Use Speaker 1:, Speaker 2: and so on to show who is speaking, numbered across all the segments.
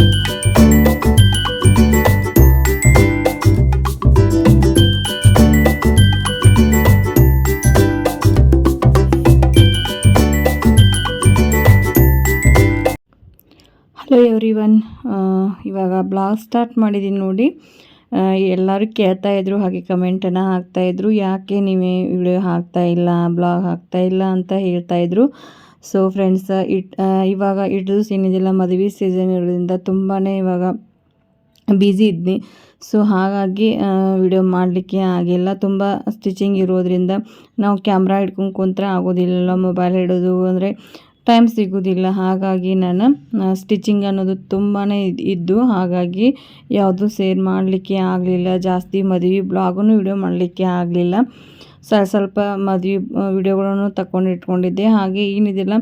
Speaker 1: Hello everyone ಇವಾಗ blog start ಮಾಡಿದ್ದೀನಿ ನೋಡಿ. ಎಲ್ಲರೂ ಕೇಳ್ತಾ ಇದ್ರು, ಹಾಗೆ ಕಮೆಂಟನ್ನು ಹಾಕ್ತಾಯಿದ್ರು ಯಾಕೆ ನೀವೇ ವಿಡಿಯೋ ಹಾಕ್ತಾ ಇಲ್ಲ ಬ್ಲಾಗ್ ಹಾಕ್ತಾ ಇಲ್ಲ ಅಂತ ಹೇಳ್ತಾ ಇದ್ರು. ಸೊ ಫ್ರೆಂಡ್ಸ್ ಇಟ್ ಇವಾಗ ಇಟ್ಟು ಏನಿದೆಲ್ಲ ಮದುವೆ ಸೀಸನ್ ಇರೋದ್ರಿಂದ ತುಂಬಾ ಇವಾಗ ಬ್ಯುಸಿ ಇದ್ನಿ. ಸೊ ಹಾಗಾಗಿ ವಿಡಿಯೋ ಮಾಡಲಿಕ್ಕೆ ಆಗಿಲ್ಲ ತುಂಬ ಸ್ಟಿಚಿಂಗ್ ಇರೋದ್ರಿಂದ ನಾವು ಕ್ಯಾಮ್ರಾ ಹಿಡ್ಕೊಂಡು ಕುಂತ್ರೆ ಆಗೋದಿಲ್ಲ ಮೊಬೈಲ್ ಹಿಡೋದು ಅಂದರೆ ಟೈಮ್ ಸಿಗೋದಿಲ್ಲ. ಹಾಗಾಗಿ ನಾನು ಸ್ಟಿಚಿಂಗ್ ಅನ್ನೋದು ತುಂಬಾ ಇದ್ದು ಹಾಗಾಗಿ ಯಾವುದು ಸೇರ್ ಮಾಡಲಿಕ್ಕೆ ಆಗಲಿಲ್ಲ. ಜಾಸ್ತಿ ಮದುವೆ ಬ್ಲಾಗೂ ವಿಡಿಯೋ ಮಾಡಲಿಕ್ಕೆ ಆಗಲಿಲ್ಲ. ಸ್ವಲ್ಪ ಸ್ವಲ್ಪ ಮದುವೆ ವಿಡಿಯೋಗಳನ್ನು ತಗೊಂಡು ಇಟ್ಕೊಂಡಿದ್ದೆ. ಹಾಗೆ ಏನಿದೆಲ್ಲ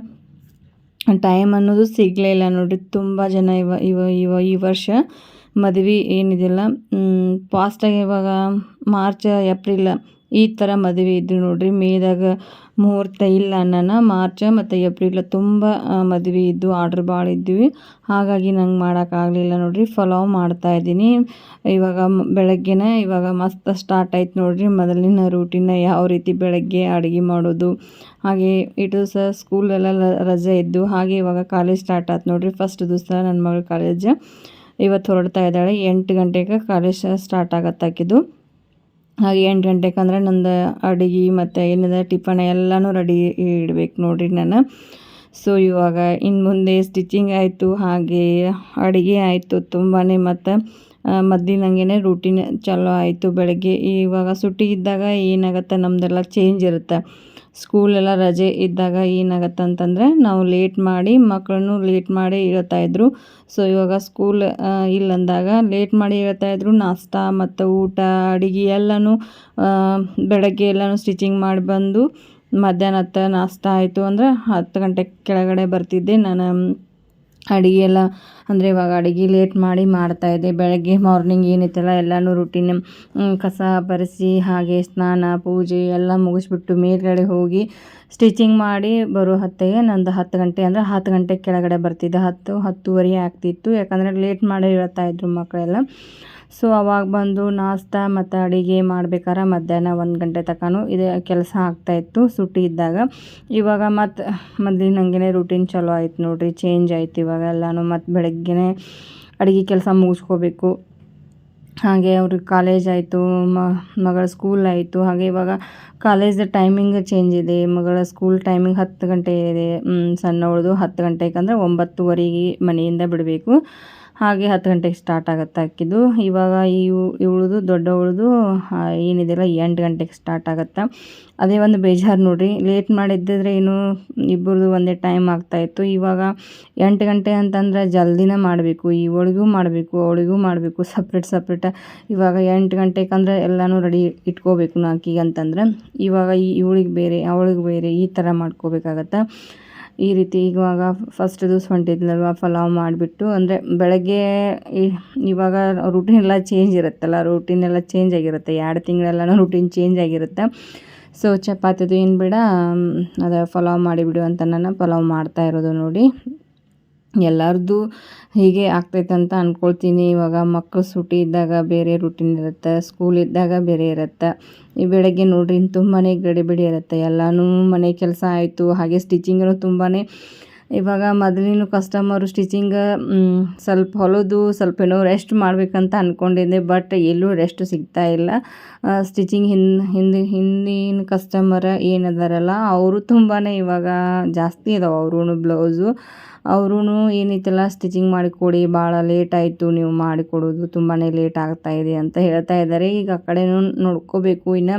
Speaker 1: ಟೈಮ್ ಅನ್ನೋದು ಸಿಗಲೇ ಇಲ್ಲ ನೋಡಿ. ತುಂಬ ಜನ ಇವ ಇವ ಇವ, ಈ ವರ್ಷ ಮದುವೆ ಏನಿದೆಯಲ್ಲ ಫಾಸ್ಟಾಗಿ ಇವಾಗ ಮಾರ್ಚ್ ಏಪ್ರಿಲ್ ಈ ಥರ ಮದುವೆ ಇದ್ದು ನೋಡ್ರಿ. ಮೇದಾಗ ಮುಹೂರ್ತ ಇಲ್ಲ ಅನ್ನೋಣ ಮಾರ್ಚ ಮತ್ತು ಏಪ್ರಿಲ್ ತುಂಬ ಮದುವೆ ಇದ್ದು ಆರ್ಡ್ರ್ ಭಾಳ ಇದ್ವಿ ಹಾಗಾಗಿ ನಂಗೆ ಮಾಡೋಕ್ಕಾಗಲಿಲ್ಲ ನೋಡ್ರಿ. ಫಲಾವ್ ಮಾಡ್ತಾ ಇದ್ದೀನಿ. ಇವಾಗ ಬೆಳಗ್ಗೆನೇ ಇವಾಗ ಮಸ್ತ್ ಸ್ಟಾರ್ಟ್ ಆಯ್ತು ನೋಡ್ರಿ. ಮೊದಲಿನ ರೂಟೀನ ಯಾವ ರೀತಿ ಬೆಳಗ್ಗೆ ಅಡುಗೆ ಮಾಡೋದು. ಹಾಗೆ ಇಟ್ಟು ಸಹ ಸ್ಕೂಲೆಲ್ಲ ರಜೆ ಇದ್ದು, ಹಾಗೆ ಇವಾಗ ಕಾಲೇಜ್ ಸ್ಟಾರ್ಟ್ ಆಯ್ತು ನೋಡ್ರಿ. ಫಸ್ಟ್ ದಿವಸ ನನ್ನ ಮಗಳ ಕಾಲೇಜ್ ಇವತ್ತು ಹೊರಡ್ತಾ ಇದ್ದಾಳೆ. ಎಂಟು ಗಂಟೆಗೆ ಕಾಲೇಜ್ ಸ್ಟಾರ್ಟ್ ಆಗತ್ತಾಕಿದ್ದು ಹಾಗೆ ಎಂಟು ಗಂಟೆಗೆ ಅಂದರೆ ನಂದು ಅಡುಗೆ ಮತ್ತು ಏನಿದೆ ಟಿಫನ್ ಎಲ್ಲನೂ ರೆಡಿ ಇಡ್ಬೇಕು ನೋಡಿರಿ ನಾನು. ಸೊ ಇವಾಗ ಇನ್ನು ಮುಂದೆ ಸ್ಟಿಚಿಂಗ್ ಆಯಿತು, ಹಾಗೆ ಅಡುಗೆ ಆಯಿತು ತುಂಬಾ ಮತ್ತು ಮದ್ದಿನಂಗೆ ರೂಟೀನ್ ಚಾಲೂ ಆಯಿತು ಬೆಳಗ್ಗೆ. ಇವಾಗ ಸುಟ್ಟಿ ಇದ್ದಾಗ ಏನಾಗುತ್ತೆ ನಮ್ಮದೆಲ್ಲ ಚೇಂಜ್ ಇರುತ್ತೆ. ಸ್ಕೂಲೆಲ್ಲ ರಜೆ ಇದ್ದಾಗ ಏನಾಗತ್ತೆ ಅಂತಂದರೆ ನಾವು ಲೇಟ್ ಮಾಡಿ ಮಕ್ಕಳನ್ನು ಲೇಟ್ ಮಾಡಿ ಇರುತ್ತಾಯಿದ್ರು ಸೊ ಇವಾಗ ಸ್ಕೂಲ್ ಇಲ್ಲಂದಾಗ ಲೇಟ್ ಮಾಡಿ ಇದ್ರು. ನಾಷ್ಟ ಮತ್ತು ಊಟ, ಅಡುಗೆ ಎಲ್ಲನೂ ಬೆಳಗ್ಗೆ ಎಲ್ಲನೂ ಸ್ಟಿಚಿಂಗ್ ಮಾಡಿ ಬಂದು ಮಧ್ಯಾಹ್ನ ಹೊತ್ತು ನಾಷ್ಟ ಆಯಿತು ಅಂದರೆ ಹತ್ತು ಗಂಟೆ ಕೆಳಗಡೆ ಬರ್ತಿದ್ದೆ. ನಾನು ಅಡುಗೆ ಎಲ್ಲ ಅಂದರೆ ಇವಾಗ ಅಡುಗೆ ಲೇಟ್ ಮಾಡಿ ಮಾಡ್ತಾಯಿದ್ದೆ ಬೆಳಗ್ಗೆ ಮಾರ್ನಿಂಗ್ ಏನಿತ್ತಲ್ಲ ಎಲ್ಲನೂ ರುಟೀನ್ ಕಸ ಬರೆಸಿ, ಹಾಗೆ ಸ್ನಾನ, ಪೂಜೆ ಎಲ್ಲ ಮುಗಿಸ್ಬಿಟ್ಟು ಮೇಲ್ಗಡೆ ಹೋಗಿ ಸ್ಟಿಚಿಂಗ್ ಮಾಡಿ ಬರೋ ಹೊತ್ತಿಗೆ ನಂದು ಹತ್ತು ಗಂಟೆ ಅಂದರೆ ಹತ್ತು ಗಂಟೆ ಕೆಳಗಡೆ ಬರ್ತಿದ್ದೆ. ಹತ್ತು, ಹತ್ತುವರೆ ಆಗ್ತಿತ್ತು. ಯಾಕಂದರೆ ಲೇಟ್ ಮಾಡಿ ಹೇಳ್ತಾ ಇದ್ರು ಮಕ್ಕಳೆಲ್ಲ. ಸೊ, ಅವಾಗ ಬಂದು ನಾಷ್ಟ ಮತ್ತು ಅಡುಗೆ ಮಾಡ್ಬೇಕಾರೆ ಮಧ್ಯಾಹ್ನ ಒಂದು ಗಂಟೆ ತನಕನೂ ಇದೇ ಕೆಲಸ ಆಗ್ತಾಯಿತ್ತು ಸುಟ್ಟಿ ಇದ್ದಾಗ. ಇವಾಗ ಮತ್ತು ಮೊದಲಿನ ಹಂಗೆ ರೂಟೀನ್ ಚಲೋ ಆಯ್ತು ನೋಡಿರಿ ಚೇಂಜ್ ಆಯ್ತು ಇವಾಗ ಎಲ್ಲನೂ. ಮತ್ತು ಬೆಳಗ್ಗೆನೇ ಅಡುಗೆ ಕೆಲಸ ಮುಗಿಸ್ಕೋಬೇಕು. ಹಾಗೆ ಅವ್ರಿಗೆ ಕಾಲೇಜ್ ಆಯಿತು ಮಗಳ ಸ್ಕೂಲ್ ಆಯಿತು. ಹಾಗೆ ಇವಾಗ ಕಾಲೇಜ್ ಟೈಮಿಂಗ್ ಚೇಂಜ್ ಇದೆ. ಮಗಳ ಸ್ಕೂಲ್ ಟೈಮಿಂಗ್ ಹತ್ತು ಗಂಟೆ ಇದೆ. ಸಣ್ಣವಳದು ಹತ್ತು ಗಂಟೆಗೆ ಅಂದರೆ ಒಂಬತ್ತುವರೆಗೆ ಮನೆಯಿಂದ ಬಿಡಬೇಕು. ಹಾಗೆ ಹತ್ತು ಗಂಟೆಗೆ ಸ್ಟಾರ್ಟ್ ಆಗುತ್ತೆ ಅಕ್ಕಿದು. ಇವಾಗ ಇವು, ಇವಳದು, ದೊಡ್ಡವಳದು ಏನಿದೆಯಲ್ಲ ಎಂಟು ಗಂಟೆಗೆ ಸ್ಟಾರ್ಟ್ ಆಗುತ್ತೆ. ಅದೇ ಒಂದು ಬೇಜಾರು ನೋಡಿರಿ. ಲೇಟ್ ಮಾಡಿದ್ದಿದ್ರೆ ಏನು ಇಬ್ಬರದು ಒಂದೇ ಟೈಮ್ ಆಗ್ತಾಯಿತ್ತು ಇವಾಗ ಎಂಟು ಗಂಟೆ ಅಂತಂದ್ರೆ ಜಲ್ದಿನೇ ಮಾಡಬೇಕು. ಇವಳಿಗೂ ಮಾಡಬೇಕು, ಅವಳಿಗೂ ಮಾಡಬೇಕು ಸಪ್ರೇಟ್ ಸಪ್ರೇಟ್ ಇವಾಗ ಎಂಟು ಗಂಟೆಗೆ ಅಂದರೆ ಎಲ್ಲನೂ ರೆಡಿ ಇಟ್ಕೋಬೇಕು ಅಕ್ಕಿಗೆ ಅಂತಂದ್ರೆ ಇವಾಗ ಈ ಇವಳಿಗೆ ಬೇರೆ, ಅವಳಿಗೆ ಬೇರೆ ಈ ಥರ ಮಾಡ್ಕೋಬೇಕಾಗತ್ತೆ. ಈ ರೀತಿ ಇವಾಗ ಫಸ್ಟ್ ದಿವಸ ಹೊಂಟಿದ್ನಲ್ವ, ಪಲಾವ್ ಮಾಡಿಬಿಟ್ಟು, ಅಂದರೆ ಬೆಳಗ್ಗೆ ಇವಾಗ ರೂಟೀನ್ ಎಲ್ಲ ಚೇಂಜ್ ಇರುತ್ತಲ್ಲ ರೂಟೀನ್ ಎಲ್ಲ ಚೇಂಜ್ ಆಗಿರುತ್ತೆ. ಎರಡು ತಿಂಗಳೆಲ್ಲನೂ ರೂಟೀನ್ ಚೇಂಜ್ ಆಗಿರುತ್ತೆ. ಸೊ ಚಪಾತಿದು ಏನು ಬೇಡ ಅದೇ ಪಲಾವ್ ಮಾಡಿಬಿಡು ಅಂತ ನಾನು ಪಲಾವ್ ಮಾಡ್ತಾ ಇರೋದು ನೋಡಿ. ಎಲ್ಲರದ್ದು ಹೀಗೆ ಆಗ್ತೈತೆ ಅಂತ ಅಂದ್ಕೊಳ್ತೀನಿ ಇವಾಗ ಮಕ್ಕಳು ಸೂಟಿ ಇದ್ದಾಗ ಬೇರೆ ರೂಟೀನ್ ಇರುತ್ತೆ ಸ್ಕೂಲ್ ಇದ್ದಾಗ ಬೇರೆ ಇರುತ್ತೆ. ಈ ಬೆಳಗ್ಗೆ ನೋಡ್ರಿ ತುಂಬಾ ಗಡಿಬಿಡಿ ಇರುತ್ತೆ. ಎಲ್ಲನೂ ಮನೆ ಕೆಲಸ ಆಯಿತು, ಹಾಗೆ ಸ್ಟಿಚಿಂಗು ತುಂಬಾ ಇವಾಗ ಮೊದಲಿನ ಕಸ್ಟಮರು ಸ್ಟಿಚಿಂಗ್ ಸ್ವಲ್ಪ ಹೊಲದು, ಸ್ವಲ್ಪ ಏನೋ ರೆಸ್ಟ್ ಮಾಡಬೇಕಂತ ಅಂದ್ಕೊಂಡಿದ್ದೆ ಬಟ್ ಎಲ್ಲೂ ರೆಸ್ಟ್ ಸಿಗ್ತಾ ಇಲ್ಲ. ಸ್ಟಿಚಿಂಗ್ ಹಿಂದೆ ಹಿಂದೆ, ಹಿಂದಿನ ಕಸ್ಟಮರ್ ಏನದಾರಲ್ಲ, ಅವರು ತುಂಬಾ ಇವಾಗ ಜಾಸ್ತಿ ಇದಾವೆ ಅವ್ರೂ ಬ್ಲೌಸು ಅವ್ರೂ ಏನೈತಲ್ಲ ಸ್ಟಿಚಿಂಗ್ ಮಾಡಿಕೊಡಿ ಭಾಳ ಲೇಟ್ ಆಯಿತು, ನೀವು ಮಾಡಿಕೊಡೋದು ತುಂಬಾ ಲೇಟ್ ಆಗ್ತಾ ಇದೆ ಅಂತ ಹೇಳ್ತಾ ಇದ್ದಾರೆ. ಈಗ ಆ ಕಡೆನೂ ನೋಡ್ಕೋಬೇಕು. ಇನ್ನು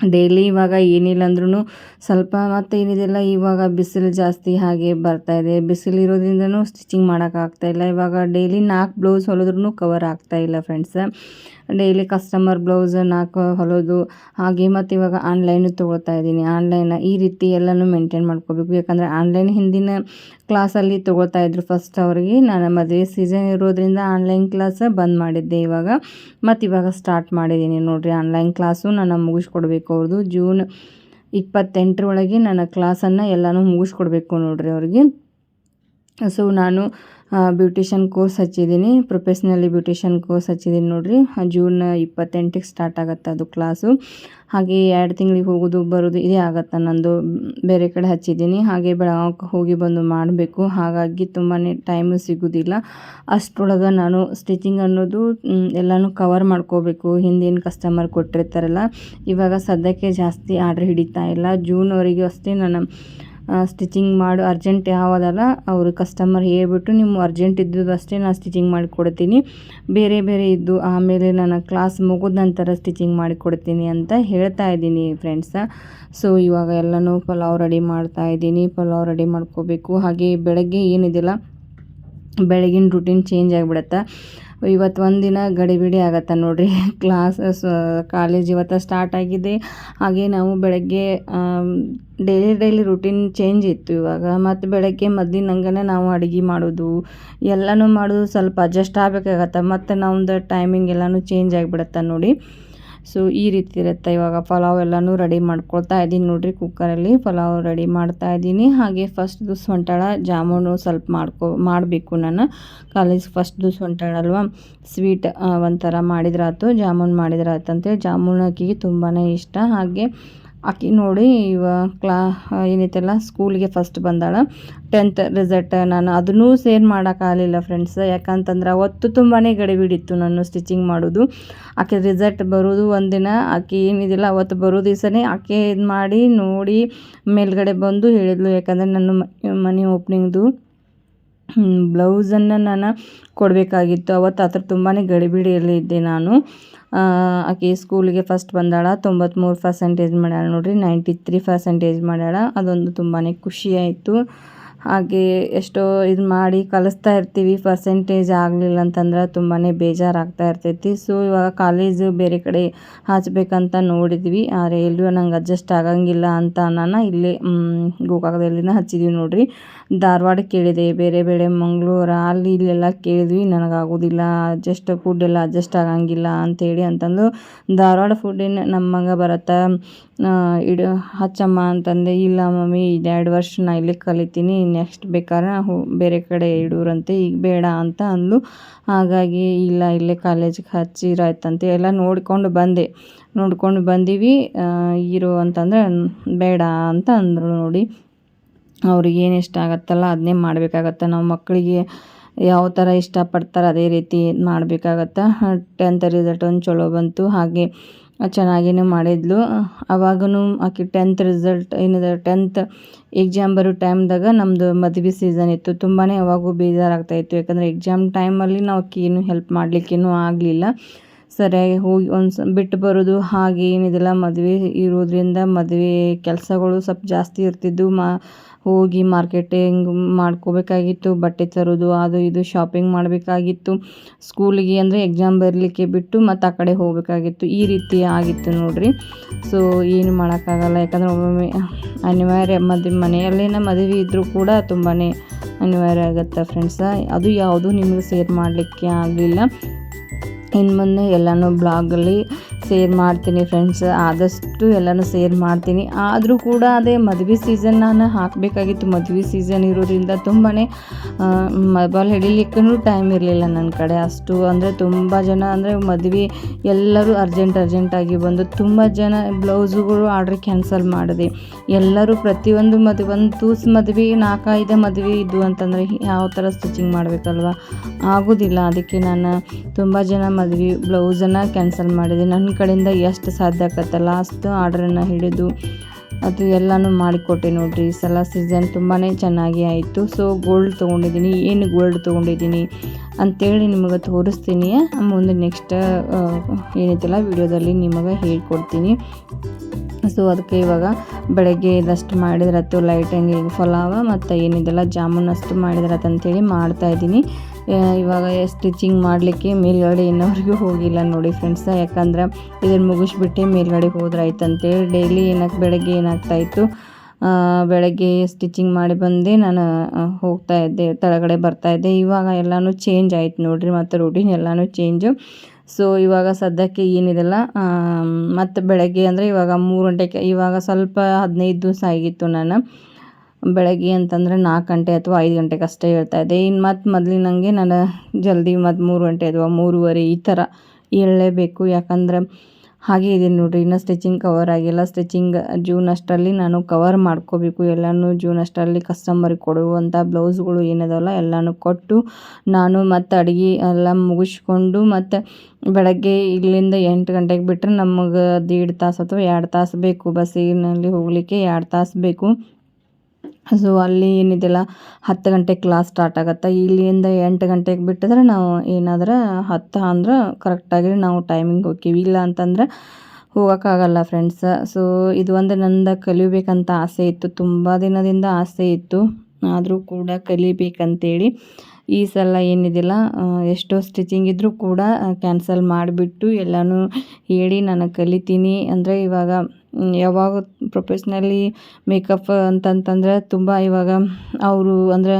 Speaker 1: ಡೈಲಿ ಇವಾಗ ಏನಿಲ್ಲ ಅಂದ್ರೂ ಸ್ವಲ್ಪ ಮತ್ತು ಏನಿದೆಲ್ಲ ಇವಾಗ ಬಿಸಿಲು ಜಾಸ್ತಿ ಹಾಗೆ ಬರ್ತಾ ಇದೆ. ಬಿಸಿಲು ಇರೋದ್ರಿಂದನೂ ಸ್ಟಿಚಿಂಗ್ ಮಾಡೋಕ್ಕಾಗ್ತಾಯಿಲ್ಲ ಇವಾಗ ಡೈಲಿ ನಾಲ್ಕು ಬ್ಲೌಸ್ ಹೊಲಿದ್ರೂ ಕವರ್ ಆಗ್ತಾ ಇಲ್ಲ ಫ್ರೆಂಡ್ಸ್ ಡೈಲಿ ಕಸ್ಟಮರ್ ಬ್ಲೌಸ್ ನಾಲ್ಕು ಹೊಲೋದು. ಹಾಗೆ ಮತ್ತು ಇವಾಗ ಆನ್ಲೈನು ತೊಗೊಳ್ತಾ ಇದ್ದೀನಿ. ಆನ್ಲೈನ ಈ ರೀತಿ ಎಲ್ಲನೂ ಮೇಂಟೈನ್ ಮಾಡ್ಕೋಬೇಕು. ಯಾಕಂದರೆ ಆನ್ಲೈನ್ ಹಿಂದಿನ ಕ್ಲಾಸಲ್ಲಿ ತೊಗೊಳ್ತಾ ಇದ್ರು ಫಸ್ಟ್ ಅವ್ರಿಗೆ. ನಾನು ಮದುವೆ ಸೀಸನ್ ಇರೋದ್ರಿಂದ ಆನ್ಲೈನ್ ಕ್ಲಾಸ ಬಂದ್ ಮಾಡಿದ್ದೆ ಇವಾಗ. ಮತ್ತು ಇವಾಗ ಸ್ಟಾರ್ಟ್ ಮಾಡಿದ್ದೀನಿ ನೋಡಿರಿ. ಆನ್ಲೈನ್ ಕ್ಲಾಸು ನಾನು ಮುಗಿಸ್ಕೊಡ್ಬೇಕು ಅವ್ರದ್ದು ಜೂನ್ ಇಪ್ಪತ್ತೆಂಟರೊಳಗೆ ನನ್ನ ಕ್ಲಾಸನ್ನು ಎಲ್ಲನೂ ಮುಗಿಸ್ಕೊಡ್ಬೇಕು ನೋಡಿರಿ ಅವ್ರಿಗೆ. ಸೊ ನಾನು ಬ್ಯೂಟಿಷನ್ ಕೋರ್ಸ್ ಹಚ್ಚಿದ್ದೀನಿ ಪ್ರೊಫೆಷ್ನಲಿ ಬ್ಯೂಟಿಷನ್ ಕೋರ್ಸ್ ಹಚ್ಚಿದ್ದೀನಿ ನೋಡಿರಿ. ಜೂನ್ ಇಪ್ಪತ್ತೆಂಟಕ್ಕೆ ಸ್ಟಾರ್ಟ್ ಆಗುತ್ತೆ ಅದು ಕ್ಲಾಸು ಹಾಗೆ ಎರಡು ತಿಂಗಳಿಗೆ ಹೋಗೋದು, ಬರೋದು ಇದೇ ಆಗತ್ತೆ ನಂದು. ಬೇರೆ ಕಡೆ ಹಚ್ಚಿದ್ದೀನಿ ಹಾಗೆ ಬೆಳಗಾವಿಗೆ ಹೋಗಿ ಬಂದು ಮಾಡಬೇಕು. ಹಾಗಾಗಿ ತುಂಬಾ ಟೈಮು ಸಿಗೋದಿಲ್ಲ. ಅಷ್ಟರೊಳಗೆ ನಾನು ಸ್ಟಿಚಿಂಗ್ ಅನ್ನೋದು ಎಲ್ಲನೂ ಕವರ್ ಮಾಡ್ಕೋಬೇಕು. ಹಿಂದೇನು ಕಸ್ಟಮರ್ ಕೊಟ್ಟಿರ್ತಾರಲ್ಲ, ಇವಾಗ ಸದ್ಯಕ್ಕೆ ಜಾಸ್ತಿ ಆರ್ಡ್ರ್ ಹಿಡಿತಾ ಇಲ್ಲ. ಜೂನ್ವರೆಗೂ ಅಷ್ಟೇ ನಾನು ಸ್ಟಿಚಿಂಗ್ ಮಾಡು ಅರ್ಜೆಂಟ್ ಯಾವುದಲ್ಲ ಅವರು ಕಸ್ಟಮರ್ ಹೇಳ್ಬಿಟ್ಟು ನಿಮ್ಮ ಅರ್ಜೆಂಟ್ ಇದ್ದದ್ದು ಅಷ್ಟೇ ನಾನು ಸ್ಟಿಚಿಂಗ್ ಮಾಡಿಕೊಡ್ತೀನಿ ಬೇರೆ ಬೇರೆ ಇದ್ದು ಆಮೇಲೆ ನಾನು ಕ್ಲಾಸ್ ಮುಗಿದ ನಂತರ ಸ್ಟಿಚಿಂಗ್ ಮಾಡಿಕೊಡ್ತೀನಿ ಅಂತ ಹೇಳ್ತಾ ಇದ್ದೀನಿ ಫ್ರೆಂಡ್ಸ ಸೊ ಇವಾಗ ಎಲ್ಲನೂ ಪಲಾವ್ ರೆಡಿ ಮಾಡ್ತಾ ಇದ್ದೀನಿ. ಪಲಾವ್ ರೆಡಿ ಮಾಡ್ಕೋಬೇಕು. ಹಾಗೆ ಬೆಳಗ್ಗೆ ಏನಿದೆಯಲ್ಲ ಬೆಳಗಿನ ರೂಟೀನ್ ಚೇಂಜ್ ಆಗಿಬಿಡತ್ತೆ. ಇವತ್ತು ಒಂದಿನ ಗಡಿಬಿಡಿ ಆಗತ್ತೆ ನೋಡಿರಿ. ಕ್ಲಾಸಸ್ ಕಾಲೇಜ್ ಇವತ್ತು ಸ್ಟಾರ್ಟ್ ಆಗಿದೆ. ಹಾಗೆ ನಾವು ಬೆಳಗ್ಗೆ ಡೈಲಿ ಡೈಲಿ ರೂಟೀನ್ ಚೇಂಜ್ ಇತ್ತು ಇವಾಗ. ಮತ್ತು ಬೆಳಗ್ಗೆ ಮದ್ದಿನಂಗೆ ನಾವು ಅಡುಗೆ ಮಾಡೋದು, ಎಲ್ಲನೂ ಮಾಡೋದು ಸ್ವಲ್ಪ ಅಡ್ಜಸ್ಟ್ ಆಗಬೇಕಾಗತ್ತೆ. ಮತ್ತು ನಮ್ದು ಟೈಮಿಂಗ್ ಎಲ್ಲನೂ ಚೇಂಜ್ ಆಗಿಬಿಡತ್ತೆ ನೋಡಿ. ಸೊ ಈ ರೀತಿ ಇರುತ್ತೆ. ಇವಾಗ ಪಲಾವ್ ಎಲ್ಲನೂ ರೆಡಿ ಮಾಡ್ಕೊಳ್ತಾ ಇದ್ದೀನಿ. ನೋಡಿರಿ ಕುಕ್ಕರಲ್ಲಿ ಪಲಾವ್ ರೆಡಿ ಮಾಡ್ತಾ ಇದ್ದೀನಿ. ಹಾಗೆ ಫಸ್ಟ್ ದಿವ್ಸ ಹೊಂಟಾಳ ಜಾಮೂನು ಸ್ವಲ್ಪ ಮಾಡ್ಕೊ, ಮಾಡಬೇಕು ನಾನು. ಕಾಲೇಜ್ ಫಸ್ಟ್ ಸೊಂಟಾಳ ಅಲ್ವಾ? ಸ್ವೀಟ್ ಒಂಥರ ಮಾಡಿದ್ರಾತು ಜಾಮೂನ್ ಮಾಡಿದ್ರಾತು ಅಂತೇಳಿ ಜಾಮೂನ್ ಅಕ್ಕಿಗೆ ತುಂಬಾ ಇಷ್ಟ. ಹಾಗೆ ಆಕೆ ನೋಡಿ ಇವ ಕ್ಲಾ, ಏನೈತಲ್ಲ, ಸ್ಕೂಲಿಗೆ ಫಸ್ಟ್ ಬಂದಾಳ. ಟೆಂತ್ ರಿಸಲ್ಟ್ ನಾನು ಅದನ್ನೂ ಸೇರ್ ಮಾಡೋಕ್ಕಾಗಲಿಲ್ಲ ಫ್ರೆಂಡ್ಸ್ ಯಾಕಂತಂದ್ರೆ ಅವತ್ತು ತುಂಬಾ ಗಡಿಬಿಡಿತ್ತು ನಾನು ಸ್ಟಿಚಿಂಗ್ ಮಾಡೋದು. ಆಕೆ ರಿಸಲ್ಟ್ ಬರೋದು ಒಂದಿನ, ಆಕೆ ಏನಿದಿಲ್ಲ, ಅವತ್ತು ಬರೋ ದಿವಸನೇ ಆಕೆ ಇದು ಮಾಡಿ ನೋಡಿ ಮೇಲ್ಗಡೆ ಬಂದು ಹೇಳಿದ್ಲು. ಯಾಕಂದರೆ ನನ್ನ ಮನೆ ಓಪ್ನಿಂಗ್ದು ಬ್ಲೌಸನ್ನು ನಾನು ಕೊಡಬೇಕಾಗಿತ್ತು. ಅವತ್ತು ಆ ಥರ ತುಂಬಾ ಗಡಿಬಿಡಿಯಲ್ಲಿದ್ದೆ ನಾನು. ಆಕೆ ಸ್ಕೂಲಿಗೆ ಫಸ್ಟ್ ಬಂದಾಳ. ತೊಂಬತ್ತ್ಮೂರು ಪರ್ಸೆಂಟೇಜ್ ಮಾಡ್ಯಾಳ ನೋಡಿರಿ. ನೈಂಟಿ ತ್ರೀ ಪರ್ಸೆಂಟೇಜ್ ಮಾಡ್ಯಾಳ. ಅದೊಂದು ತುಂಬಾ ಖುಷಿ ಆಯಿತು ಹಾಗೆ ಎಷ್ಟೋ ಇದು ಮಾಡಿ ಕಲಿಸ್ತಾ ಇರ್ತೀವಿ. ಪರ್ಸೆಂಟೇಜ್ ಆಗಲಿಲ್ಲ ಅಂತಂದ್ರೆ ತುಂಬಾ ಬೇಜಾರಾಗ್ತಾ ಇರ್ತೈತಿ. ಸೊ ಇವಾಗ ಕಾಲೇಜು ಬೇರೆ ಕಡೆ ಹಚ್ಬೇಕಂತ ನೋಡಿದ್ವಿ. ಆದರೆ ಎಲ್ಲೂ ನಂಗೆ ಅಡ್ಜಸ್ಟ್ ಆಗಂಗಿಲ್ಲ ಅಂತ ನಾನು ಇಲ್ಲೇ ಗೋಕಾಕದಲ್ಲಿನ ಹಚ್ಚಿದ್ವಿ ನೋಡಿರಿ. ಧಾರವಾಡ ಕೇಳಿದೆ, ಬೇರೆ ಬೇರೆ ಮಂಗಳೂರು ಅಲ್ಲಿ ಇಲ್ಲೆಲ್ಲ ಕೇಳಿದ್ವಿ. ನನಗಾಗೋದಿಲ್ಲ ಅಡ್ಜಸ್ಟ್ ಫುಡ್ ಎಲ್ಲ ಅಡ್ಜಸ್ಟ್ ಆಗಂಗಿಲ್ಲ ಅಂತೇಳಿ ಅಂತಂದು. ಧಾರವಾಡ ಫುಡ್ಡಿನ ನಮ್ಮಂಗ ಬರತ್ತೆ? ಇಡು, ಹಚ್ಚಮ್ಮ ಅಂತಂದೆ, ಇಲ್ಲ ಮಮ್ಮಿ, ಇದು ಎರಡು ವರ್ಷ ನಾ ಇಲ್ಲೇ ಕಲಿತೀನಿ ನೆಕ್ಸ್ಟ್ ಬೇಕಾದ್ರೆ ಬೇರೆ ಕಡೆ ಇಡೂರಂತೆ, ಈಗ ಬೇಡ ಅಂತ ಅಂದ್ಲು. ಹಾಗಾಗಿ, ಇಲ್ಲ, ಇಲ್ಲೇ ಕಾಲೇಜಿಗೆ ಹಚ್ಚಿರಾಯ್ತಂತೆ, ಎಲ್ಲ ನೋಡಿಕೊಂಡು ಬಂದೆ. ನೋಡ್ಕೊಂಡು ಬಂದೀವಿ ಇರು ಅಂತಂದರೆ ಬೇಡ ಅಂತ ಅಂದರು ನೋಡಿ. ಅವ್ರಿಗೆ ಏನು ಇಷ್ಟ ಆಗತ್ತಲ್ಲ ಅದನ್ನೇ ಮಾಡಬೇಕಾಗತ್ತೆ. ನಾವು ಮಕ್ಕಳಿಗೆ ಯಾವ ಥರ ಇಷ್ಟಪಡ್ತಾರೆ ಅದೇ ರೀತಿ ಮಾಡಬೇಕಾಗತ್ತೆ. ಟೆಂತ್ ರಿಸಲ್ಟ್ ಒಂದು ಚಲೋ ಬಂತು, ಹಾಗೆ ಚೆನ್ನಾಗಿನೇ ಮಾಡಿದ್ಲು. ಅವಾಗೂ ಆಕೆ ಟೆಂತ್ ರಿಸಲ್ಟ್ ಏನಿದೆ ಟೆಂತ್ ಎಕ್ಸಾಮ್ ಬರೋ ಟೈಮ್ದಾಗ ನಮ್ಮದು ಮದುವೆ ಸೀಸನ್ ಇತ್ತು. ತುಂಬಾ ಅವಾಗೂ ಬೇಜಾರಾಗ್ತಾಯಿತ್ತು ಯಾಕಂದರೆ ಎಕ್ಸಾಮ್ ಟೈಮಲ್ಲಿ ನಾವು ಏನು ಹೆಲ್ಪ್ ಮಾಡಲಿಕ್ಕೇನು ಆಗಲಿಲ್ಲ. ಸರಿಯಾಗಿ ಹೋಗಿ ಒಂದು ಸ ಬಿಟ್ಟು ಬರೋದು ಹಾಗೆ ಏನಿದೆಲ್ಲ ಮದುವೆ ಇರೋದ್ರಿಂದ ಮದುವೆ ಕೆಲಸಗಳು ಸ್ವಲ್ಪ ಜಾಸ್ತಿ ಇರ್ತಿದ್ದು ಮಾ ಹೋಗಿ ಮಾರ್ಕೆಟಿಂಗ್ ಮಾಡ್ಕೋಬೇಕಾಗಿತ್ತು, ಬಟ್ಟೆ ತರೋದು, ಅದು ಇದು ಶಾಪಿಂಗ್ ಮಾಡಬೇಕಾಗಿತ್ತು. ಸ್ಕೂಲಿಗೆ ಅಂದರೆ ಎಕ್ಸಾಮ್ ಬರಲಿಕ್ಕೆ ಬಿಟ್ಟು ಮತ್ತು ಆ ಕಡೆ ಹೋಗಬೇಕಾಗಿತ್ತು. ಈ ರೀತಿ ಆಗಿತ್ತು ನೋಡಿರಿ. ಸೊ ಏನು ಮಾಡೋಕ್ಕಾಗಲ್ಲ. ಯಾಕಂದರೆ ಒಮ್ಮೊಮ್ಮೆ ಅನಿವಾರ್ಯ ಮದುವೆ ಮನೆಯಲ್ಲೇನ ಮದುವೆ ಇದ್ದರೂ ಕೂಡ ತುಂಬಾ ಅನಿವಾರ್ಯ ಆಗುತ್ತೆ ಫ್ರೆಂಡ್ಸ ಅದು ಯಾವುದು ನಿಮಗೆ ಸೇರ್ ಮಾಡಲಿಕ್ಕೆ ಆಗಲಿಲ್ಲ. ಇನ್ನು ಮುಂದೆ ಎಲ್ಲನೂ ಬ್ಲಾಗಲ್ಲಿ ಸೇರ್ ಮಾಡ್ತೀನಿ ಫ್ರೆಂಡ್ಸ್ ಆದಷ್ಟು ಎಲ್ಲನೂ ಸೇರ್ ಮಾಡ್ತೀನಿ. ಆದರೂ ಕೂಡ ಅದೇ ಮದುವೆ ಸೀಸನ್ ನಾನು ಹಾಕಬೇಕಾಗಿತ್ತು. ಮದುವೆ ಸೀಸನ್ ಇರೋದ್ರಿಂದ ತುಂಬಾ ಮೊಬೈಲ್ ಹಿಡಿಲಿಕ್ಕೂ ಟೈಮ್ ಇರಲಿಲ್ಲ ನನ್ನ ಕಡೆ. ಅಷ್ಟು ಅಂದರೆ ತುಂಬ ಜನ ಅಂದರೆ ಮದುವೆ ಎಲ್ಲರೂ ಅರ್ಜೆಂಟ್ ಅರ್ಜೆಂಟಾಗಿ ಬಂದು ತುಂಬ ಜನ ಬ್ಲೌಸುಗಳು ಆರ್ಡ್ರ್ ಕ್ಯಾನ್ಸಲ್ ಮಾಡಿದೆ. ಎಲ್ಲರೂ ಪ್ರತಿಯೊಂದು ಮದುವೆ ಒಂದು ತೂಸ್ ಮದುವೆ, ನಾಲ್ಕೈದು ಮದುವೆ ಇದ್ದು ಅಂತಂದರೆ ಯಾವ ಥರ ಸ್ಟಿಚಿಂಗ್ ಮಾಡಬೇಕಲ್ವ? ಆಗೋದಿಲ್ಲ. ಅದಕ್ಕೆ ನಾನು ತುಂಬ ಜನ ಮದುವೆ ಬ್ಲೌಸನ್ನು ಕ್ಯಾನ್ಸಲ್ ಮಾಡಿದೆ. ನನ್ನ ಕಡೆಯಿಂದ ಎಷ್ಟು ಸಾಧ್ಯ ಆಗತ್ತೆ ಲಾಸ್ಟ್ ಆರ್ಡ್ರನ್ನು ಹಿಡಿದು ಅದು ಎಲ್ಲನೂ ಮಾಡಿಕೊಟ್ಟೆ ನೋಡಿರಿ. ಈ ಸಲ ಸೀಸನ್ ತುಂಬಾ ಚೆನ್ನಾಗಿ ಆಯಿತು. ಸೊ ಗೋಲ್ಡ್ ತೊಗೊಂಡಿದ್ದೀನಿ. ಏನು ಗೋಲ್ಡ್ ತೊಗೊಂಡಿದ್ದೀನಿ ಅಂತೇಳಿ ನಿಮಗೆ ತೋರಿಸ್ತೀನಿ. ಮುಂದೆ ನೆಕ್ಸ್ಟ್ ಏನೈತಲ್ಲ ವಿಡಿಯೋದಲ್ಲಿ ನಿಮಗೆ ಹೇಳ್ಕೊಡ್ತೀನಿ. ಸೊ ಅದಕ್ಕೆ ಇವಾಗ ಬೆಳಗ್ಗೆ ಇದಷ್ಟು ಮಾಡಿದ್ರತ್ತು ಲೈಟಂಗಿ ಫಲಾವ ಮತ್ತು ಏನಿದೆಲ್ಲ ಜಾಮೂನ್ ಅಷ್ಟು ಮಾಡಿದ್ರತ್ತು ಅಂಥೇಳಿ ಮಾಡ್ತಾಯಿದ್ದೀನಿ ಇವಾಗ ಸ್ಟಿಚಿಂಗ್ ಮಾಡಲಿಕ್ಕೆ ಮೇಲ್ಗಡೆ ಇನ್ನೋರಿಗೂ ಹೋಗಿಲ್ಲ ನೋಡಿ ಫ್ರೆಂಡ್ಸ್ ಯಾಕಂದ್ರೆ ಇದನ್ನು ಮುಗಿಸ್ಬಿಟ್ಟು ಮೇಲ್ಗಡೆ ಹೋದ್ರಾಯ್ತಂತೇಳಿ ಡೈಲಿ ಏನಕ್ಕೆ ಬೆಳಗ್ಗೆ ಏನಾಗ್ತಾಯಿತ್ತು ಬೆಳಗ್ಗೆ ಸ್ಟಿಚಿಂಗ್ ಮಾಡಿ ಬಂದು, ನಾನು ಹೋಗ್ತಾ ಇದ್ದೆ ಕೆಳಗಡೆ ಬರ್ತಾಯಿದ್ದೆ ಇವಾಗ ಎಲ್ಲನೂ ಚೇಂಜ್ ಆಯ್ತು ನೋಡಿರಿ, ಮತ್ತು ರೂಟೀನ್ ಎಲ್ಲನೂ ಚೇಂಜು ಸೊ ಇವಾಗ ಸದ್ಯಕ್ಕೆ ಏನಿದೆಲ್ಲ ಮತ್ತು ಬೆಳಗ್ಗೆ ಅಂದರೆ ಇವಾಗ ಮೂರು ಗಂಟೆಗೆ, ಇವಾಗ ಸ್ವಲ್ಪ ಹದಿನೈದು ದಿವಸ ಆಗಿತ್ತು ನಾನು. ಬೆಳಗ್ಗೆ ಅಂತಂದರೆ ನಾಲ್ಕು ಗಂಟೆ ಅಥವಾ ಐದು ಗಂಟೆಗೆ ಅಷ್ಟೇ ಹೇಳ್ತಾ ಇದ್ದೆ. ಇನ್ನು ಮತ್ತು ಮೊದಲಿನಂಗೆ ನಾನು ಜಲ್ದಿ ಮತ್ತು ಮೂರು ಗಂಟೆ ಅಥವಾ ಮೂರುವರೆ ಈ ಥರ ಏಳಲೇಬೇಕು ಯಾಕಂದ್ರೆ ಹಾಗೆ ಇದೆ ನೋಡಿರಿ, ಇನ್ನೂ ಸ್ಟಿಚಿಂಗ್ ಕವರ್ ಆಗಿಲ್ಲ. ಸ್ಟಿಚಿಂಗ್ ಜೂನ್ ಅಷ್ಟರಲ್ಲಿ ನಾನು ಕವರ್ ಮಾಡ್ಕೋಬೇಕು. ಎಲ್ಲನೂ ಜೂನ್ ಅಷ್ಟರಲ್ಲಿ ಕಸ್ಟಮರಿಗೆ ಕೊಡುವಂಥ ಬ್ಲೌಸ್ಗಳು ಏನದಲ್ಲ ಎಲ್ಲನೂ ಕೊಟ್ಟು ನಾನು ಮತ್ತು ಅಡುಗೆ ಎಲ್ಲ ಮುಗಿಸ್ಕೊಂಡು ಮತ್ತು ಬೆಳಗ್ಗೆ ಇಲ್ಲಿಂದ ಎಂಟು ಗಂಟೆಗೆ ಬಿಟ್ಟರೆ ನಮಗೆ ದೀಡ್ ತಾಸು ಅಥವಾ ಎರಡು ತಾಸು ಬೇಕು. ಬಸ್ಸಿನಲ್ಲಿ ಹೋಗಲಿಕ್ಕೆ ಎರಡು ತಾಸು ಬೇಕು. ಸೊ ಅಲ್ಲಿ ಏನಿದೆಲ್ಲ ಹತ್ತು ಗಂಟೆಗೆ ಕ್ಲಾಸ್ ಸ್ಟಾರ್ಟ್ ಆಗುತ್ತೆ. ಇಲ್ಲಿಂದ ಎಂಟು ಗಂಟೆಗೆ ಬಿಟ್ಟಿದ್ರೆ ನಾವು ಏನಾದ್ರೆ ಹತ್ತು ಅಂದ್ರೆ ಕರೆಕ್ಟಾಗಿ ನಾವು ಟೈಮಿಂಗ್ ಹೋಗ್ತೀವಿ. ಇಲ್ಲ ಅಂತಂದ್ರೆ ಹೋಗೋಕ್ಕಾಗಲ್ಲ ಫ್ರೆಂಡ್ಸ್ ಸೊ ಇದು ಒಂದು ನಂದು ಕಲಿಬೇಕಂತ ಆಸೆ ಇತ್ತು. ತುಂಬ ದಿನದಿಂದ ಆಸೆ ಇತ್ತು. ಆದರೂ ಕೂಡ ಕಲಿಬೇಕಂತೇಳಿ ಈ ಸಲ ಏನಿದಿಲ್ಲ ಎಷ್ಟೋ ಸ್ಟಿಚಿಂಗ್ ಇದ್ದರೂ ಕೂಡ ಕ್ಯಾನ್ಸಲ್ ಮಾಡಿಬಿಟ್ಟು ಎಲ್ಲನೂ ಹೇಳಿ ನಾನು ಕಲಿತೀನಿ. ಅಂದರೆ ಇವಾಗ ಯಾವಾಗ ಪ್ರೊಫೆಷ್ನಲಿ ಮೇಕಪ್ ಅಂತಂತಂದ್ರೆ ತುಂಬ ಇವಾಗ ಅವರು ಅಂದರೆ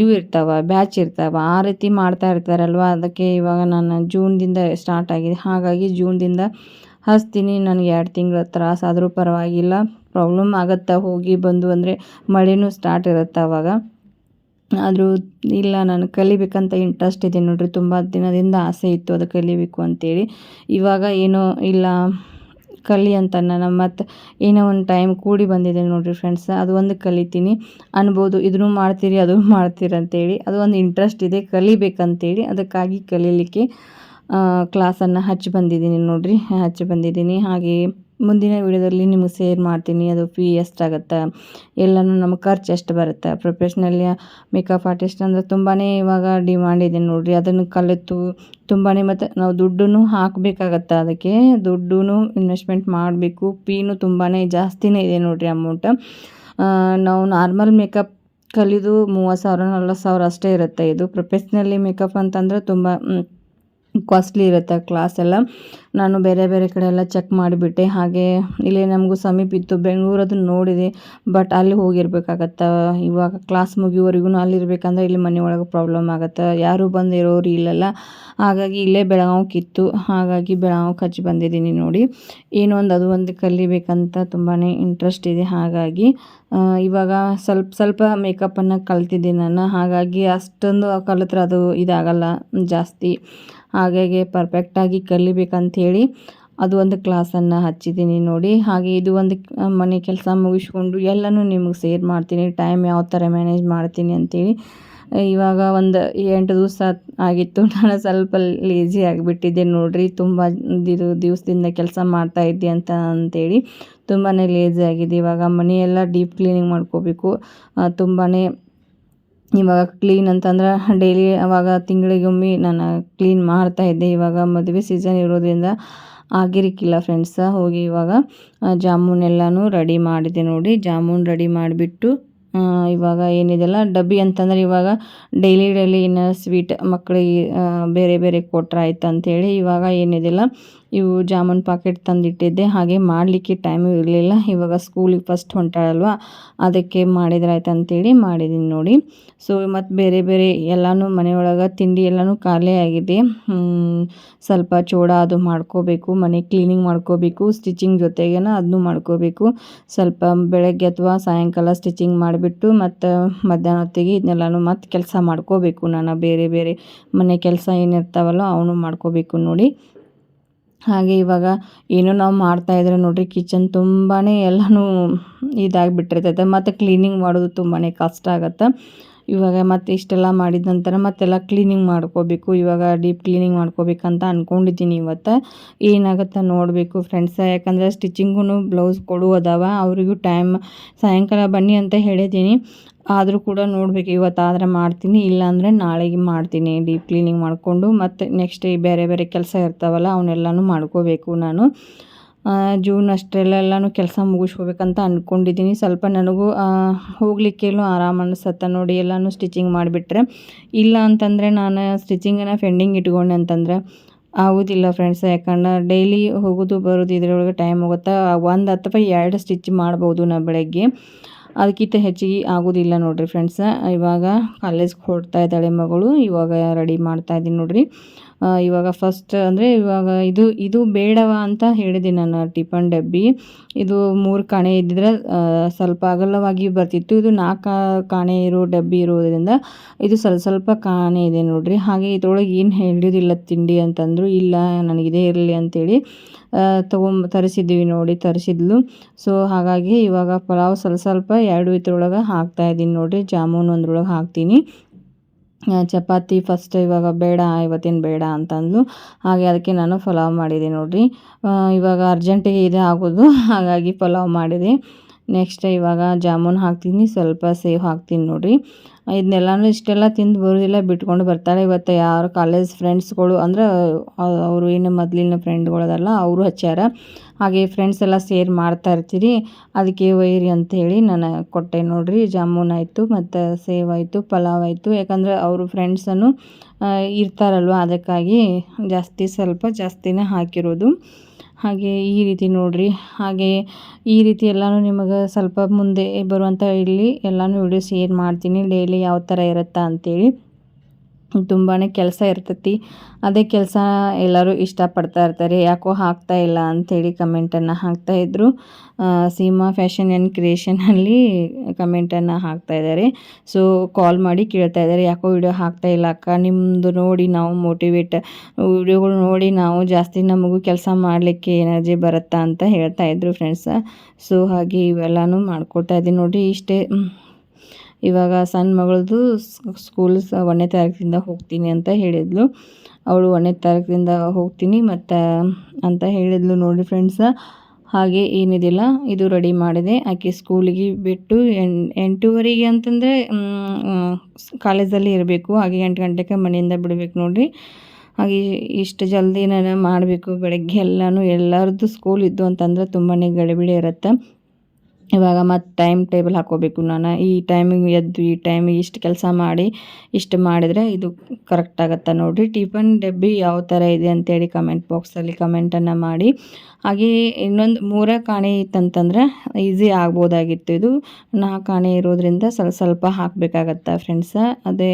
Speaker 1: ಇವು ಇರ್ತಾವೆ ಬ್ಯಾಚ್ ಇರ್ತಾವೆ, ಆ ರೀತಿ ಮಾಡ್ತಾ ಇರ್ತಾರಲ್ವ? ಅದಕ್ಕೆ ಇವಾಗ ನಾನು ಜೂನ್ದಿಂದ ಸ್ಟಾರ್ಟ್ ಆಗಿದೆ. ಹಾಗಾಗಿ ಜೂನ್ದಿಂದ ಹಚ್ತೀನಿ. ನನಗೆ ಎರಡು ತಿಂಗಳ ತ್ರಾಸ ಆದರೂ ಪರವಾಗಿಲ್ಲ. ಪ್ರಾಬ್ಲಮ್ ಆಗುತ್ತೆ ಹೋಗಿ ಬಂದು ಅಂದರೆ ಮಳೆನೂ ಸ್ಟಾರ್ಟ್ ಇರುತ್ತೆ ಆವಾಗ ಆದರೂ ಇಲ್ಲ, ನಾನು ಕಲಿಬೇಕಂತ ಇಂಟ್ರೆಸ್ಟ್ ಇದೆ ನೋಡಿರಿ. ತುಂಬ ದಿನದಿಂದ ಆಸೆ ಇತ್ತು ಅದು ಕಲಿಬೇಕು ಅಂತೇಳಿ. ಇವಾಗ ಏನೋ ಇಲ್ಲ. ಕಲಿ ಅಂತ ನಾನು ಮತ್ತು ಏನೋ ಒಂದು ಟೈಮ್ ಕೂಡಿ ಬಂದಿದೆ ನೋಡಿರಿ ಫ್ರೆಂಡ್ಸ್ ಅದು ಒಂದು ಕಲಿತೀನಿ. ಅನ್ಬೋದು ಇದನ್ನು ಮಾಡ್ತೀರಿ, ಅದು ಮಾಡ್ತೀರಿ ಅಂತೇಳಿ. ಅದು ಒಂದು ಇಂಟ್ರೆಸ್ಟ್ ಇದೆ, ಕಲಿಬೇಕಂತೇಳಿ. ಅದಕ್ಕಾಗಿ ಕಲೀಲಿಕ್ಕೆ ಕ್ಲಾಸನ್ನು ಹಚ್ಚಿ ಬಂದಿದ್ದೀನಿ ನೋಡಿರಿ. ಹಚ್ಚಿ ಬಂದಿದ್ದೀನಿ. ಹಾಗೆ ಮುಂದಿನ ವಿಡಿಯೋದಲ್ಲಿ ನಿಮಗೆ ಶೇರ್ ಮಾಡ್ತೀನಿ. ಅದು ಫೀ ಎಷ್ಟಾಗುತ್ತೆ ಎಲ್ಲನೂ ನಮಗೆ ಖರ್ಚು ಎಷ್ಟು ಬರುತ್ತೆ? ಪ್ರೊಫೆಷ್ನಲ್ಲಿ ಮೇಕಪ್ ಆರ್ಟಿಸ್ಟ್ ಅಂದರೆ ತುಂಬಾ ಇವಾಗ ಡಿಮ್ಯಾಂಡ್ ಇದೆ ನೋಡಿರಿ. ಅದನ್ನು ಕಲಿತು ತುಂಬಾ ಮತ್ತು ನಾವು ದುಡ್ಡನ್ನು ಹಾಕಬೇಕಾಗತ್ತೆ ಅದಕ್ಕೆ? ದುಡ್ಡು ಇನ್ವೆಸ್ಟ್ಮೆಂಟ್ ಮಾಡಬೇಕು. ಫೀನು ತುಂಬಾ ಜಾಸ್ತಿನೇ ಇದೆ ನೋಡಿರಿ ಅಮೌಂಟ್ ನಾವು ನಾರ್ಮಲ್ ಮೇಕಪ್ ಕಲಿದು ಮೂವತ್ತು ಸಾವಿರ, ನಲ್ವತ್ತು ಸಾವಿರ ಅಷ್ಟೇ ಇರುತ್ತೆ ಇದು. ಪ್ರೊಫೆಷ್ನಲಿ ಮೇಕಪ್ ಅಂತಂದರೆ ತುಂಬ ಕಾಸ್ಟ್ಲಿ ಇರುತ್ತೆ ಕ್ಲಾಸ್ ಎಲ್ಲ. ನಾನು ಬೇರೆ ಬೇರೆ ಕಡೆ ಎಲ್ಲ ಚೆಕ್ ಮಾಡಿಬಿಟ್ಟೆ. ಹಾಗೆ ಇಲ್ಲಿ ನಮಗೂ ಸಮೀಪ ಇತ್ತು ಅದನ್ನು ನೋಡಿದೆ. ಬಟ್ ಅಲ್ಲಿ ಹೋಗಿರ್ಬೇಕಾಗತ್ತೆ? ಇವಾಗ ಕ್ಲಾಸ್ ಮುಗಿಯೋವರೆಗೂ ಅಲ್ಲಿರ್ಬೇಕಂದ್ರೆ ಇಲ್ಲಿ ಮನೆ ಒಳಗೆ ಪ್ರಾಬ್ಲಮ್ ಆಗುತ್ತೆ. ಯಾರು ಬಂದಿರೋರು ಇಲ್ಲಲ್ಲ. ಹಾಗಾಗಿ ಇಲ್ಲೇ ಬೆಳಗಾವಿಕ್ಕಿತ್ತು ಹಾಗಾಗಿ ಬೆಳಗಾವಿಗೆ ಹಚ್ಚಿ ಬಂದಿದ್ದೀನಿ ನೋಡಿ. ಏನೋ ಒಂದು ಅದು ಒಂದು ಕಲಿಬೇಕಂತ ತುಂಬಾ ಇಂಟ್ರೆಸ್ಟ್ ಇದೆ. ಹಾಗಾಗಿ ಇವಾಗ ಸ್ವಲ್ಪ ಸ್ವಲ್ಪ ಮೇಕಪ್ಪನ್ನು ಕಲ್ತಿದ್ದೀನಿ ನಾನು. ಹಾಗಾಗಿ ಅಷ್ಟೊಂದು ಕಲಿತ್ರೆ ಅದು ಇದಾಗಲ್ಲ ಜಾಸ್ತಿ. ಹಾಗಾಗಿ ಪರ್ಫೆಕ್ಟಾಗಿ ಕಲಿಬೇಕಂಥೇಳಿ ಅದು ಒಂದು ಕ್ಲಾಸನ್ನು ಹಚ್ಚಿದ್ದೀನಿ ನೋಡಿ. ಹಾಗೆ ಇದು ಒಂದು ಮನೆ ಕೆಲಸ ಮುಗಿಸ್ಕೊಂಡು ಎಲ್ಲನೂ ನಿಮಗೆ ಸೇರ್ ಮಾಡ್ತೀನಿ. ಟೈಮ್ ಯಾವ ಥರ ಮ್ಯಾನೇಜ್ ಮಾಡ್ತೀನಿ ಅಂಥೇಳಿ ಇವಾಗ ಒಂದು ಎಂಟು ದಿವಸ ಆಗಿತ್ತು. ನಾನು ಸ್ವಲ್ಪ ಲೇಜಿ ಆಗಿಬಿಟ್ಟಿದ್ದೆ ನೋಡಿರಿ. ತುಂಬ ಇದು ದಿವಸದಿಂದ ಕೆಲಸ ಮಾಡ್ತಾ ಇದ್ದೆ ಅಂತ ಅಂಥೇಳಿ ತುಂಬಾ ಲೇಜಿ ಆಗಿದೆ ಇವಾಗ ಮನೆಯೆಲ್ಲ ಡೀಪ್ ಕ್ಲೀನಿಂಗ್ ಮಾಡ್ಕೋಬೇಕು. ತುಂಬಾ ಇವಾಗ ಕ್ಲೀನ್ ಅಂತಂದ್ರೆ ಡೈಲಿ ಅವಾಗ ತಿಂಗಳಿಗೊಮ್ಮೆ ನಾನು ಕ್ಲೀನ್ ಮಾಡ್ತಾ ಇದ್ದೆ. ಇವಾಗ ಮದುವೆ ಸೀಸನ್ ಇರೋದ್ರಿಂದ ಆಗಿರಕ್ಕಿಲ್ಲ ಫ್ರೆಂಡ್ಸ ಹೋಗಿ ಇವಾಗ ಜಾಮೂನ್ ಎಲ್ಲನೂ ರೆಡಿ ಮಾಡಿದೆ ನೋಡಿ. ಜಾಮೂನ್ ರೆಡಿ ಮಾಡಿಬಿಟ್ಟು ಇವಾಗ ಏನಿದೆಲ್ಲ ಡಬ್ಬಿ ಅಂತಂದ್ರೆ ಇವಾಗ ಡೈಲಿ ಡೈಲಿ ಏನು ಸ್ವೀಟ್ ಮಕ್ಕಳಿಗೆ ಬೇರೆ ಬೇರೆ ಕೊಟ್ರೆ ಆಯ್ತು ಅಂಥೇಳಿ ಇವಾಗ ಏನಿದೆಲ್ಲ. ಇವು ಜಾಮೂನ್ ಪಾಕೆಟ್ ತಂದಿಟ್ಟಿದ್ದೆ. ಹಾಗೆ ಮಾಡಲಿಕ್ಕೆ ಟೈಮು ಇರಲಿಲ್ಲ. ಇವಾಗ ಸ್ಕೂಲಿಗೆ ಫಸ್ಟ್ ಹೊಂಟಾಳಲ್ವ? ಅದಕ್ಕೆ ಮಾಡಿದ್ರೆ ಆಯ್ತು ಅಂತೇಳಿ ಮಾಡಿದ್ದೀನಿ ನೋಡಿ. ಸೊ ಮತ್ತು ಬೇರೆ ಬೇರೆ ಎಲ್ಲನೂ ಮನೆಯೊಳಗೆ ತಿಂಡಿ ಎಲ್ಲನೂ ಖಾಲಿ ಆಗಿದೆ. ಸ್ವಲ್ಪ ಚೋಡ ಅದು ಮಾಡ್ಕೋಬೇಕು, ಮನೆ ಕ್ಲೀನಿಂಗ್ ಮಾಡ್ಕೋಬೇಕು ಸ್ಟಿಚಿಂಗ್ ಜೊತೆಗೇನ ಅದನ್ನು ಮಾಡ್ಕೋಬೇಕು. ಸ್ವಲ್ಪ ಬೆಳಗ್ಗೆ ಅಥವಾ ಸಾಯಂಕಾಲ ಸ್ಟಿಚಿಂಗ್ ಮಾಡಿಬಿಟ್ಟು ಮತ್ತು ಮಧ್ಯಾಹ್ನ ಹೊತ್ತಿಗೆ ಇದನ್ನೆಲ್ಲನೂ ಮತ್ತು ಕೆಲಸ ಮಾಡ್ಕೋಬೇಕು ನಾನು. ಬೇರೆ ಬೇರೆ ಮನೆ ಕೆಲಸ ಏನಿರ್ತಾವಲ್ಲ ಅವನು ಮಾಡ್ಕೋಬೇಕು ನೋಡಿ. ಹಾಗೆ ಇವಾಗ ಏನೋ ನಾವು ಮಾಡ್ತಾಯಿದ್ರೆ ನೋಡಿರಿ ಕಿಚನ್ ತುಂಬಾ ಎಲ್ಲನೂ ಇದಾಗಿಬಿಟ್ಟಿರ್ತೈತೆ. ಮತ್ತು ಕ್ಲೀನಿಂಗ್ ಮಾಡೋದು ತುಂಬಾ ಕಷ್ಟ ಆಗುತ್ತೆ. ಇವಾಗ ಮತ್ತೆ ಇಷ್ಟೆಲ್ಲ ಮಾಡಿದ ನಂತರ ಮತ್ತೆಲ್ಲ ಕ್ಲೀನಿಂಗ್ ಮಾಡ್ಕೋಬೇಕು, ಇವಾಗ ಡೀಪ್ ಕ್ಲೀನಿಂಗ್ ಮಾಡ್ಕೋಬೇಕಂತ ಅಂದ್ಕೊಂಡಿದ್ದೀನಿ ಇವತ್ತು. ಏನಾಗುತ್ತೆ ನೋಡಬೇಕು ಫ್ರೆಂಡ್ಸ ಯಾಕಂದರೆ ಸ್ಟಿಚಿಂಗೂ ಬ್ಲೌಸ್ ಕೊಡು ಅದಾವ, ಅವರಿಗೂ ಟೈಮ್ ಸಾಯಂಕಾಲ ಬನ್ನಿ ಅಂತ ಹೇಳಿದ್ದೀನಿ. ಆದರೂ ಕೂಡ ನೋಡಬೇಕು ಇವತ್ತಾದರೆ ಮಾಡ್ತೀನಿ, ಇಲ್ಲಾಂದರೆ ನಾಳೆಗೆ ಮಾಡ್ತೀನಿ ಡೀಪ್ ಕ್ಲೀನಿಂಗ್ ಮಾಡಿಕೊಂಡು. ಮತ್ತು ನೆಕ್ಸ್ಟ್ ಬೇರೆ ಬೇರೆ ಕೆಲಸ ಇರ್ತಾವಲ್ಲ, ಅವನ್ನೆಲ್ಲನೂ ಮಾಡ್ಕೋಬೇಕು ನಾನು. ಜೂನ್ ಅಷ್ಟರಲ್ಲೆಲ್ಲನೂ ಕೆಲಸ ಮುಗಿಸ್ಕೋಬೇಕಂತ ಅಂದ್ಕೊಂಡಿದ್ದೀನಿ ಸ್ವಲ್ಪ ನನಗೂ ಹೋಗ್ಲಿಕ್ಕೆಲ್ಲೂ ಆರಾಮ ಅನ್ನಿಸತ್ತ ನೋಡಿ ಎಲ್ಲನೂ ಸ್ಟಿಚಿಂಗ್ ಮಾಡಿಬಿಟ್ರೆ. ಇಲ್ಲ ಅಂತಂದರೆ ನಾನು ಸ್ಟಿಚಿಂಗನ್ನು ಫೆಂಡಿಂಗ್ ಇಟ್ಕೊಂಡೆ ಅಂತಂದರೆ, ಆಗೋದಿಲ್ಲ ಫ್ರೆಂಡ್ಸ್ ಯಾಕಂದ್ರೆ ಡೈಲಿ ಹೋಗೋದು ಬರೋದು ಇದರೊಳಗೆ ಟೈಮ್ ಹೋಗುತ್ತೆ, ಒಂದು ಅಥವಾ ಎರಡು ಸ್ಟಿಚ್ ಮಾಡ್ಬೋದು ನಾ ಬೆಳಗ್ಗೆ. ಅದಕ್ಕಿಂತ ಹೆಚ್ಚಿಗೆ ಆಗೋದಿಲ್ಲ ನೋಡಿರಿ ಫ್ರೆಂಡ್ಸ ಇವಾಗ ಕಾಲೇಜ್ಗೆ ಹೊರಡ್ತಾ ಇದ್ದಾಳೆ ಮಗಳು, ಇವಾಗ ರೆಡಿ ಮಾಡ್ತಾ ಇದ್ದೀನಿ ನೋಡಿರಿ. ಇವಾಗ ಫಸ್ಟ್ ಅಂದರೆ ಇವಾಗ ಇದು ಇದು ಬೇಡವ ಅಂತ ಹೇಳಿದೆ ನಾನು ಟಿಫನ್ ಡಬ್ಬಿ. ಇದು ಮೂರು ಕಾಣೆ ಇದ್ದಿದ್ರೆ ಸ್ವಲ್ಪ ಅಗಲವಾಗಿ ಬರ್ತಿತ್ತು. ಇದು ನಾಲ್ಕು ಕಾಣೆ ಇರೋ ಡಬ್ಬಿ ಇರೋದ್ರಿಂದ ಇದು ಸ್ವಲ್ಪ ಸ್ವಲ್ಪ ಕಾಣೆ ಇದೆ ನೋಡ್ರಿ. ಹಾಗೆ ಇದ್ರೊಳಗೆ ಏನು ಹೇಳಿದಿಲ್ಲ ತಿಂಡಿ ಅಂತಂದ್ರು, ಇಲ್ಲ ನನಗಿದೇ ಇರಲಿ ಅಂತೇಳಿ ತೊಗೊಂಬ ತರಿಸಿದ್ದೀವಿ ನೋಡಿ, ತರಿಸಿದ್ಲು. ಸೊ ಹಾಗಾಗಿ ಇವಾಗ ಪಲಾವ್ ಸ್ವಲ್ಪ ಸ್ವಲ್ಪ ಎರಡು ಇದ್ರೊಳಗೆ ಹಾಕ್ತಾ ಇದ್ದೀನಿ ನೋಡಿರಿ. ಜಾಮೂನು ಒಂದ್ರೊಳಗೆ ಹಾಕ್ತೀನಿ. ಚಪಾತಿ ಫಸ್ಟ್ ಇವಾಗ ಬೇಡ, ಇವತ್ತೇನು ಬೇಡ ಅಂತಂದು ಹಾಗೆ ಅದಕ್ಕೆ ನಾನು ಪಲಾವ್ ಮಾಡಿದೆ ನೋಡಿರಿ. ಇವಾಗ ಅರ್ಜೆಂಟಿಗೆ ಇದೆ ಆಗೋದು, ಹಾಗಾಗಿ ಪಲಾವ್ ಮಾಡಿದೆ. ನೆಕ್ಸ್ಟ್ ಇವಾಗ ಜಾಮೂನ್ ಹಾಕ್ತೀನಿ, ಸ್ವಲ್ಪ ಸೇವ್ ಹಾಕ್ತೀನಿ ನೋಡಿರಿ. ಇದನ್ನೆಲ್ಲನೂ ಇಷ್ಟೆಲ್ಲ ತಿಂದು ಬರೋದಿಲ್ಲ, ಬಿಟ್ಕೊಂಡು ಬರ್ತಾರೆ. ಇವತ್ತು ಯಾರು ಕಾಲೇಜ್ ಫ್ರೆಂಡ್ಸ್ಗಳು ಅಂದ್ರೆ ಅವರು ಏನು ಮೊದಲಿನ ಫ್ರೆಂಡ್ಗಳದಲ್ಲ ಅವರು ಹಚ್ಚಾರ ಹಾಗೆ ಫ್ರೆಂಡ್ಸ್ ಎಲ್ಲ ಸೇರ್ ಮಾಡ್ತಾ ಇರ್ತೀರಿ. ಅದಕ್ಕೆ ಒಯ್ಯಿರಿ ಅಂತ ಹೇಳಿ ನಾನು ಕೊಟ್ಟೆ ನೋಡಿರಿ. ಜಾಮೂನ್ ಆಯಿತು ಮತ್ತು ಸೇವ್ ಆಯಿತು, ಪಲಾವ್ ಆಯಿತು. ಯಾಕಂದರೆ ಅವರು ಫ್ರೆಂಡ್ಸನ್ನು ಇರ್ತಾರಲ್ವ, ಅದಕ್ಕಾಗಿ ಜಾಸ್ತಿ ಸ್ವಲ್ಪ ಜಾಸ್ತಿನೇ ಹಾಕಿರೋದು. ಹಾಗೆ ಈ ರೀತಿ ನೋಡಿರಿ. ಹಾಗೆ ಈ ರೀತಿ ಎಲ್ಲನೂ ನಿಮಗೆ ಸ್ವಲ್ಪ ಮುಂದೆ ಬರುವಂಥ ಇಲ್ಲಿ ಎಲ್ಲನೂ ವಿಡಿಯೋ ಶೇರ್ ಮಾಡ್ತೀನಿ. ಡೈಲಿ ಯಾವ ಥರ ಇರುತ್ತಾ ಅಂತೇಳಿ. ತುಂಬಾ ಕೆಲಸ ಇರ್ತೈತಿ. ಅದೇ ಕೆಲಸ ಎಲ್ಲರೂ ಇಷ್ಟಪಡ್ತಾ ಇರ್ತಾರೆ. ಯಾಕೋ ಹಾಕ್ತಾ ಇಲ್ಲ ಅಂಥೇಳಿ ಕಮೆಂಟನ್ನು ಹಾಕ್ತಾಯಿದ್ರು ಸೀಮಾ ಫ್ಯಾಷನ್ ಆ್ಯಂಡ್ ಕ್ರಿಯೇಷನಲ್ಲಿ ಕಮೆಂಟನ್ನು ಹಾಕ್ತಾ ಇದ್ದಾರೆ. ಸೊ ಕಾಲ್ ಮಾಡಿ ಕೇಳ್ತಾ ಇದ್ದಾರೆ. ಯಾಕೋ ವಿಡಿಯೋ ಹಾಕ್ತಾ ಇಲ್ಲ ಅಕ್ಕ. ನಿಮ್ಮದು ನೋಡಿ ನಾವು ಮೋಟಿವೇಟ್ ವಿಡಿಯೋಗಳು ನೋಡಿ ನಾವು ಜಾಸ್ತಿ ನಮಗೂ ಕೆಲಸ ಮಾಡಲಿಕ್ಕೆ ಎನರ್ಜಿ ಬರುತ್ತಾ ಅಂತ ಹೇಳ್ತಾ ಇದ್ರು ಫ್ರೆಂಡ್ಸ ಸೊ ಹಾಗೆ ಇವೆಲ್ಲನೂ ಮಾಡ್ಕೊಳ್ತಾ ಇದ್ದೀನಿ. ನೋಡಿ ಇಷ್ಟೇ ಇವಾಗ ಸಣ್ಣ ಮಗಳದು ಸ್ಕೂಲ್ ಒಂದನೇ ತಾರೀಕಿಂದ ಹೋಗ್ತೀನಿ ಅಂತ ಹೇಳಿದ್ಲು. ಅವಳು ಒಂದನೇ ತಾರೀಕಿಂದ ಹೋಗ್ತೀನಿ ಮತ್ತು ಅಂತ ಹೇಳಿದ್ಲು ನೋಡಿ ಫ್ರೆಂಡ್ಸ ಹಾಗೆ ಏನಿದಿಲ್ಲ, ಇದು ರೆಡಿ ಮಾಡಿದೆ. ಆಕೆ ಸ್ಕೂಲಿಗೆ ಬಿಟ್ಟು ಎಂಟು ಎಂಟೂವರೆಗೆ ಅಂತಂದರೆ ಕಾಲೇಜಲ್ಲಿ ಇರಬೇಕು. ಹಾಗೆ ಎಂಟು ಗಂಟೆಗೆ ಮನೆಯಿಂದ ಬಿಡಬೇಕು ನೋಡಿರಿ. ಹಾಗೆ ಇಷ್ಟು ಜಲ್ದಿ ನಾನು ಮಾಡಬೇಕು ಬೆಳಗ್ಗೆ ಎಲ್ಲನೂ ಎಲ್ಲರದ್ದು ಸ್ಕೂಲ್ ಇದ್ದು ಅಂತಂದ್ರೆ ತುಂಬಾ ಗಡಿಬಿಡಿ ಇರುತ್ತೆ. ಇವಾಗ ಮತ್ತು ಟೈಮ್ ಟೇಬಲ್ ಹಾಕೋಬೇಕು ನಾನು. ಈ ಟೈಮಿಗೆ ಎದ್ದು, ಈ ಟೈಮಿಗೆ ಇಷ್ಟು ಕೆಲಸ ಮಾಡಿ, ಇಷ್ಟು ಮಾಡಿದರೆ ಇದು ಕರೆಕ್ಟ್ ಆಗುತ್ತೆ ನೋಡಿರಿ. ಟಿಫನ್ ಡಬ್ಬಿ ಯಾವ ಥರ ಇದೆ ಅಂತೇಳಿ ಕಮೆಂಟ್ ಬಾಕ್ಸಲ್ಲಿ ಕಮೆಂಟನ್ನು ಮಾಡಿ. ಹಾಗೆ ಇನ್ನೊಂದು ಮೂರೇ ಕಾಣೆ ಇತ್ತಂತಂದ್ರೆ ಈಸಿ ಆಗ್ಬೋದಾಗಿತ್ತು. ಇದು ನಾಲ್ಕು ಕಾಣೆ ಇರೋದ್ರಿಂದ ಸ್ವಲ್ಪ ಸ್ವಲ್ಪ ಹಾಕಬೇಕಾಗತ್ತೆ ಫ್ರೆಂಡ್ಸ ಅದೇ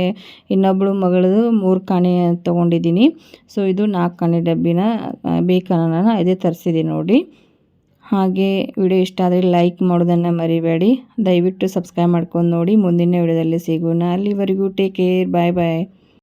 Speaker 1: ಇನ್ನೊಬ್ಬಳು ಮಗಳದು ಮೂರು ಕಾಣೆ ತೊಗೊಂಡಿದ್ದೀನಿ. ಸೊ ಇದು ನಾಲ್ಕು ಕಾಣೆ ಡಬ್ಬಿನ ಬೇಕನ್ನ ಇದೇ ತರಿಸಿದ್ದೀನಿ ನೋಡಿ ಹಾಗೆ ವಿಡಿಯೋ ಇಷ್ಟ ಆದರೆ ಲೈಕ್ ಮಾಡೋದನ್ನು ಮರಿಬೇಡಿ. ದಯವಿಟ್ಟು ಸಬ್ಸ್ಕ್ರೈಬ್ ಮಾಡ್ಕೊಂಡು ನೋಡಿ. ಮುಂದಿನ ವಿಡಿಯೋದಲ್ಲಿ ಸಿಗೋಣ. ಅಲ್ಲಿವರೆಗೂ ಟೇಕ್ ಕೇರ್ ಬಾಯ್ ಬಾಯ್